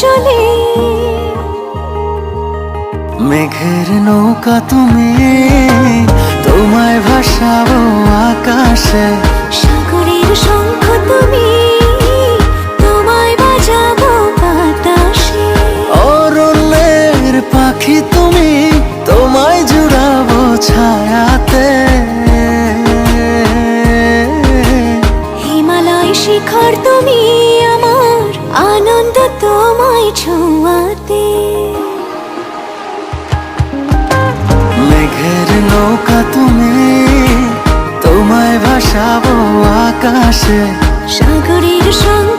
চলে। মেঘের নৌকা তুমি তোমায় ভাসাবো আকাশে। সাগরের শঙ্খ তুমি তোমায় বাজাবো বাতাসে। অরণ্যের পাখি তুমি তোমায় ছোঁয়াতে। মেঘের নৌকা তুমি তোমায় ভাসাবো আকাশে। সাগরের তুমি